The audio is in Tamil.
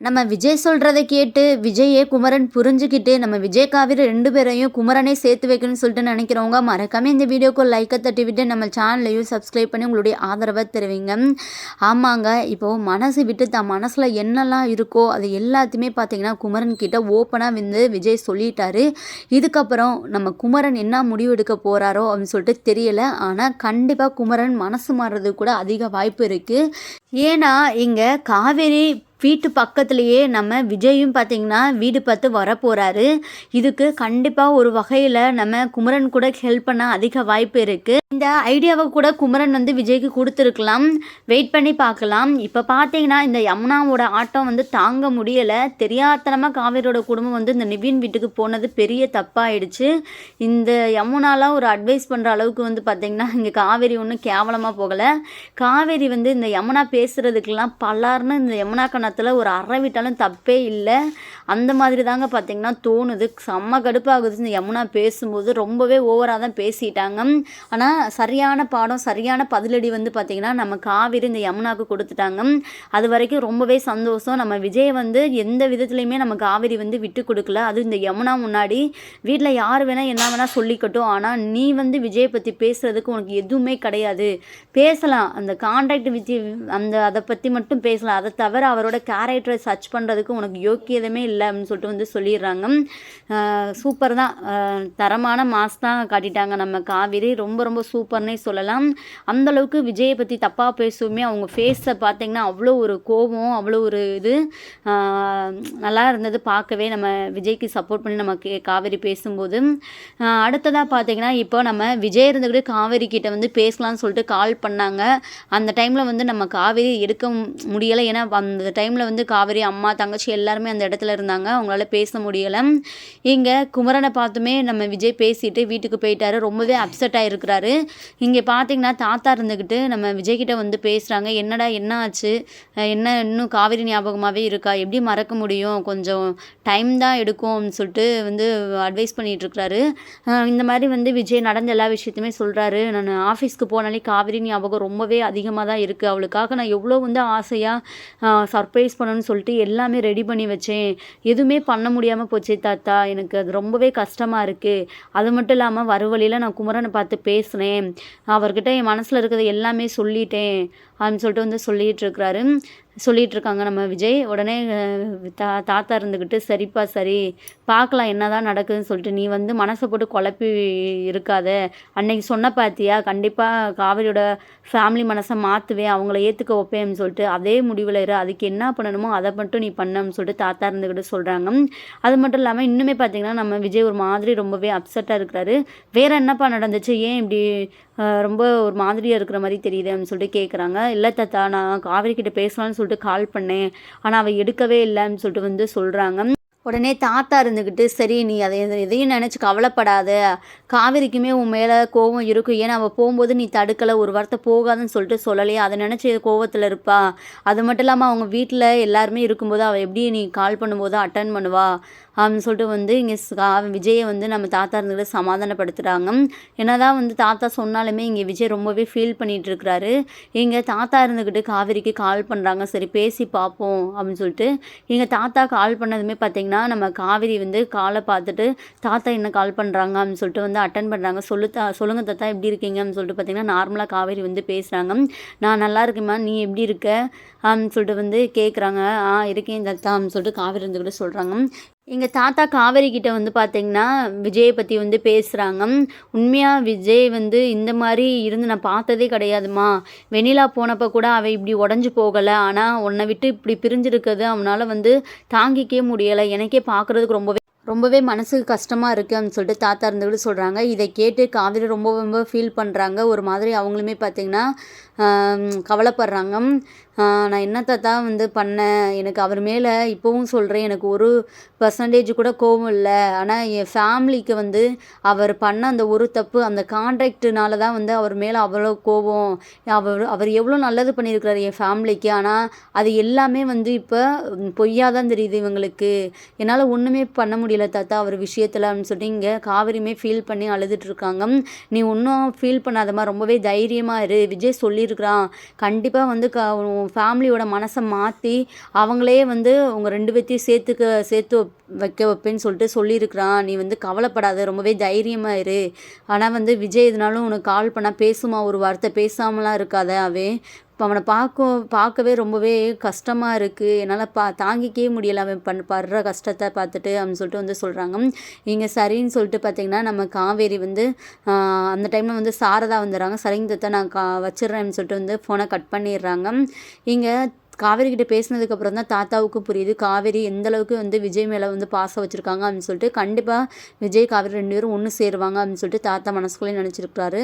நம்ம விஜய் சொல்கிறத கேட்டு விஜயே குமரன் புரிஞ்சுக்கிட்டு நம்ம விஜய் காவிரி ரெண்டு பேரையும் குமரனே சேர்த்து வைக்கணும்னு சொல்லிட்டு நினைக்கிறவங்க மறக்காம இந்த வீடியோக்கு லைக்கை தட்டி விட்டு நம்ம சேனலையும் சப்ஸ்கிரைப் பண்ணி உங்களுடைய ஆதரவை தருவீங்க. ஆமாங்க இப்போது மனசு விட்டு தான் மனசில் என்னெல்லாம் இருக்கோ அது எல்லாத்தையுமே பார்த்திங்கன்னா குமரன் கிட்ட ஓப்பனாக வந்து விஜய் சொல்லிட்டாரு. இதுக்கப்புறம் நம்ம குமரன் என்ன முடிவு எடுக்க போகிறாரோ அப்படின்னு சொல்லிட்டு தெரியல. ஆனால் கண்டிப்பாக குமரன் மனசு மாறுறது கூட அதிக வாய்ப்பு இருக்குது ஏன்னா இங்கே காவேரி வீட்டு பக்கத்துலேயே நம்ம விஜயும் பார்த்திங்கன்னா வீடு பார்த்து வரப்போகிறாரு இதுக்கு கண்டிப்பாக ஒரு வகையில் நம்ம குமரன் கூட ஹெல்ப் பண்ண அதிக வாய்ப்பு இருக்குது இந்த ஐடியாவை கூட குமரன் வந்து விஜய்க்கு கொடுத்துருக்கலாம். வெயிட் பண்ணி பார்க்கலாம். இப்போ பார்த்தீங்கன்னா இந்த யமுனாவோட ஆட்டம் வந்து தாங்க முடியலை. தெரியாதனமாக காவேரியோட குடும்பம் வந்து இந்த நிவின் வீட்டுக்கு போனது பெரிய தப்பாயிடுச்சு. இந்த யமுனாலாம் ஒரு அட்வைஸ் பண்ணுற அளவுக்கு வந்து பார்த்திங்கன்னா இங்கே காவேரி ஒன்றும் கேவலமாக போகலை. காவேரி வந்து இந்த யமுனா பேசுகிறதுக்கெல்லாம் பல்லார்னு இந்த யமுனா கணத்தில் ஒரு அறை விட்டாலும் தப்பே இல்லை. அந்த மாதிரி தாங்க பார்த்திங்கன்னா தோணுது. செம்ம கடுப்பாகுது. இந்த யமுனா பேசும்போது ரொம்பவே ஓவராக தான் பேசிட்டாங்க. ஆனால் சரியான பாடம் சரியான பதிலடி வந்து பார்த்திங்கன்னா நம்ம காவிரி இந்த யமுனாவுக்கு கொடுத்துட்டாங்க. அது வரைக்கும் ரொம்பவே சந்தோஷம். நம்ம விஜய் வந்து எந்த விதத்துலையுமே நம்ம காவிரி வந்து விட்டு கொடுக்கல. அது இந்த யமுனா முன்னாடி. வீட்டில் யார் வேணால் என்ன வேணால் சொல்லிக்கட்டும். ஆனால் நீ வந்து விஜயை பற்றி பேசுகிறதுக்கு உனக்கு எதுவுமே கிடையாது. பேசலாம். அந்த கான்டாக்ட் வித் அந்த அதை பற்றி மட்டும் பேசலாம். அதை தவிர அவரோட கேரக்டரை சர்ச் பண்ணுறதுக்கு உனக்கு யோக்கியதமே இல்லை அப்படின்னு சொல்லிட்டு வந்து சொல்லிடுறாங்க. சூப்பர் தான். தரமான மாஸ் தான் காட்டிட்டாங்க நம்ம காவிரி. ரொம்ப ரொம்ப சூப்பர்னே சொல்லலாம். அந்தளவுக்கு விஜயை பற்றி தப்பாக பேசுவோமே அவங்க ஃபேஸை பார்த்தீங்கன்னா அவ்வளோ ஒரு கோபம் அவ்வளோ ஒரு இது. நல்லா இருந்தது பார்க்கவே நம்ம விஜய்க்கு சப்போர்ட் பண்ணி நம்ம கே காவேரி பேசும்போது. அடுத்ததாக பார்த்தீங்கன்னா இப்போ நம்ம விஜய் இருந்துக்கிட்டு காவேரி கிட்ட வந்து பேசலாம்னு சொல்லிட்டு கால் பண்ணாங்க. அந்த டைமில் வந்து நம்ம காவேரி எடுக்க முடியலை. ஏன்னா அந்த டைமில் வந்து காவேரி அம்மா தங்கச்சி எல்லாருமே அந்த இடத்துல இருந்தாங்க. அவங்களால பேச முடியலை. இங்கே குமரனை பார்த்துமே நம்ம விஜய் பேசிட்டு வீட்டுக்கு போயிட்டாரு. ரொம்பவே அப்செட் ஆகிருக்கிறாரு இங்கே பார்த்தீங்கன்னா தாத்தா இருந்துக்கிட்டு நம்ம விஜய்கிட்ட வந்து பேசுகிறாங்க என்னடா என்ன ஆச்சு என்ன இன்னும் காவிரி ஞாபகமாகவே இருக்கா? எப்படி மறக்க முடியும்? கொஞ்சம் டைம் தான் எடுக்கும்னு சொல்லிட்டு வந்து அட்வைஸ் பண்ணிகிட்ருக்கிறாரு இந்த மாதிரி வந்து விஜய் நடந்த எல்லா விஷயத்தையுமே சொல்கிறாரு நான் ஆஃபீஸ்க்கு போனாலே காவிரி ஞாபகம் ரொம்பவே அதிகமாக தான் இருக்குது அவளுக்காக நான் எவ்வளோ வந்து ஆசையாக சர்ப்ரைஸ் பண்ணணும்னு சொல்லிட்டு எல்லாமே ரெடி பண்ணி வச்சேன். எதுவுமே பண்ண முடியாமல் போச்சு தாத்தா. எனக்கு அது ரொம்பவே கஷ்டமாக இருக்குது அது மட்டும் இல்லாமல் வறுவழியில் நான் குமரனை பார்த்து பேசினேன். அவர்கிட்ட என் மனசில் இருக்கிறது எல்லாமே சொல்லிட்டேன் அப்படின்னு சொல்லிட்டு வந்து சொல்லிகிட்டு இருக்கிறாரு. சொல்லிகிட்ருக்காங்க நம்ம விஜய் உடனே தா தாத்தா இருந்துக்கிட்டு சரிப்பா சரி பார்க்கலாம் என்ன தான் நடக்குதுன்னு சொல்லிட்டு நீ வந்து மனசை போட்டு குழப்பி இருக்காத. அன்னைக்கு சொன்ன பார்த்தியா கண்டிப்பாக காவிரியோட ஃபேமிலி மனசை மாற்றுவேன் அவங்கள ஏற்றுக்க வைப்பேன்னு சொல்லிட்டு அதே முடிவில் இரு அதுக்கு என்ன பண்ணணுமோ அதை மட்டும் நீ பண்ணன்னு சொல்லிட்டு தாத்தா இருந்துக்கிட்டு சொல்கிறாங்க அது மட்டும் இல்லாமல் இன்னுமே பார்த்தீங்கன்னா நம்ம விஜய் ஒரு மாதிரி ரொம்பவே அப்செட்டாக இருக்கிறாரு. வேறு என்னப்பா நடந்துச்சு? ஏன் இப்படி ரொம்ப ஒரு மாதிரியாக இருக்கிற மாதிரி தெரியுது அப்படின்னு சொல்லிட்டு கேட்குறாங்க இல்லை தாத்தா நான் காவிரி கிட்டே பேசலாம்னு சொல்லிட்டு கால் பண்ணேன். ஆனால் அவள் எடுக்கவே இல்லைன்னு சொல்லிட்டு வந்து சொல்கிறாங்க உடனே தாத்தா இருந்துக்கிட்டு சரி நீ அதை எதையும் நினச்சி கவலைப்படாத. காவிரிக்குமே உன் மேலே கோவம் இருக்கும். ஏன்னா அவள் போகும்போது நீ தடுக்கலை. ஒரு வார்த்தை போகாதுன்னு சொல்லிட்டு சொல்லலையே. அதை நினச்சி கோவத்தில் இருப்பா? அது மட்டும் இல்லாமல் அவங்க வீட்டில் எல்லாருமே இருக்கும்போது அவள் எப்படி நீ கால் பண்ணும்போது அட்டன் பண்ணுவா? அப்படின்னு சொல்லிட்டு வந்து இங்கே விஜயை வந்து நம்ம தாத்தா இருந்துக்கிட்டு சமாதானப்படுத்துகிறாங்க என்னதான் வந்து தாத்தா சொன்னாலுமே இங்கே விஜய் ரொம்பவே ஃபீல் பண்ணிகிட்டு இருக்கிறாரு. இங்கே தாத்தா இருந்துக்கிட்டு காவிரிக்கு கால் பண்ணுறாங்க சரி பேசி பார்ப்போம் அப்படின்னு சொல்லிட்டு எங்கள் தாத்தா கால் பண்ணதுமே பார்த்திங்கன்னா நம்ம காவிரி வந்து காலை பார்த்துட்டு தாத்தா என்ன கால் பண்ணுறாங்க அப்படின்னு சொல்லிட்டு வந்து அட்டன் பண்ணுறாங்க சொல்லு தா சொல்லுங்கள் தாத்தா எப்படி இருக்கீங்க? அப்படின்னு சொல்லிட்டு பார்த்தீங்கன்னா நார்மலாக காவேரி வந்து பேசுகிறாங்க நான் நல்லா இருக்கேம்மா. நீ எப்படி இருக்க? அப்படின்னு சொல்லிட்டு வந்து கேட்குறாங்க ஆ இருக்கேன் தாத்தா அப்படின்னு சொல்லிட்டு காவேரி கூட சொல்கிறாங்க எங்கள் தாத்தா காவேரி கிட்ட வந்து பார்த்திங்கன்னா விஜயை பற்றி வந்து பேசுகிறாங்க உண்மையாக விஜய் வந்து இந்த மாதிரி இருந்து நான் பார்த்ததே கிடையாதுமா. வெண்ணிலா போனப்போ கூட அவள் இப்படி உடஞ்சி போகலை. ஆனால் உன்னை விட்டு இப்படி பிரிஞ்சிருக்கிறது அவனால் வந்து தாங்கிக்கவே முடியலை. எனக்கே பார்க்குறதுக்கு ரொம்பவே ரொம்பவே மனசுக்கு கஷ்டமாக இருக்குது அப்படின்னு சொல்லிட்டு தாத்தா இருந்துக்கிட்டு சொல்கிறாங்க இதை கேட்டு காவிரி ரொம்ப ரொம்ப ஃபீல் பண்ணுறாங்க ஒரு மாதிரி அவங்களுமே பார்த்திங்கன்னா கவலைப்படுறாங்க. நான் என்ன தாத்தா வந்து பண்ணேன்? எனக்கு அவர் மேலே இப்போவும் சொல்கிறேன் எனக்கு ஒரு பர்சன்டேஜ் கூட கோபம் இல்லை. ஆனால் என் ஃபேமிலிக்கு வந்து அவர் பண்ண அந்த ஒரு தப்பு அந்த கான்ட்ராக்டுனால தான் வந்து அவர் மேலே அவ்வளோ கோபம் அவர் அவர் எவ்வளோ நல்லது பண்ணியிருக்கிறார் என் ஃபேமிலிக்கு ஆனால் அது எல்லாமே வந்து இப்போ பொய்யாக தான் தெரியுது இவங்களுக்கு. என்னால் ஒன்றுமே பண்ண முடியல. தாத்தா அவர் விஷயத்தில் அப்படின்னு சொல்லிட்டு இங்கே காவிரியுமே ஃபீல் பண்ணி அழுதுட்ருக்காங்க நீ ஒன்றும் ஃபீல் பண்ணாதம்மா ரொம்பவே தைரியமாக இரு. விஜய் சொல்லியிருக்கிறான். கண்டிப்பாக வந்து க உன் ஃபேமிலியோட மனசை மாற்றி அவங்களே வந்து உங்கள் ரெண்டு பேர்த்தையும் சேர்த்துக்க சேர்த்து வைக்க வைப்பேன்னு சொல்லிட்டு சொல்லியிருக்கிறான். நீ வந்து கவலைப்படாத ரொம்பவே தைரியமாக இரு. ஆனால் வந்து விஜய் எதுனாலும் உனக்கு கால் பண்ணால் பேசுமா ஒரு வார்த்தை பேசாமலாம் இருக்காத அவன். இப்போ அவனை பார்க்க பார்க்கவே ரொம்பவே கஷ்டமாக இருக்குது என்னால் பா தாங்கிக்கவே முடியல. அவன் பண் படுற கஷ்டத்தை பார்த்துட்டு அப்படின்னு சொல்லிட்டு வந்து சொல்கிறாங்க இங்கே சரின்னு சொல்லிட்டு பார்த்தீங்கன்னா நம்ம காவேரி வந்து அந்த டைமில் வந்து சாரதா வந்துடுறாங்க. சரிங்க தத்தை நான் கா வச்சிடுறேன்னு சொல்லிட்டு வந்து ஃபோனை கட் பண்ணிடுறாங்க. இங்கே காவேரி கிட்ட பேசினதுக்கப்புறம் தான் தாத்தாவுக்கு புரியுது. காவேரி எந்த அளவுக்கு வந்து விஜய் மேலே வந்து பாசம் வச்சுருக்காங்க அப்படின்னு சொல்லிட்டு கண்டிப்பாக விஜய் காவேரி ரெண்டு பேரும் ஒன்று சேருவாங்க அப்படின்னு சொல்லிட்டு தாத்தா மனசுக்குள்ளே நினச்சிருக்கிறாரு.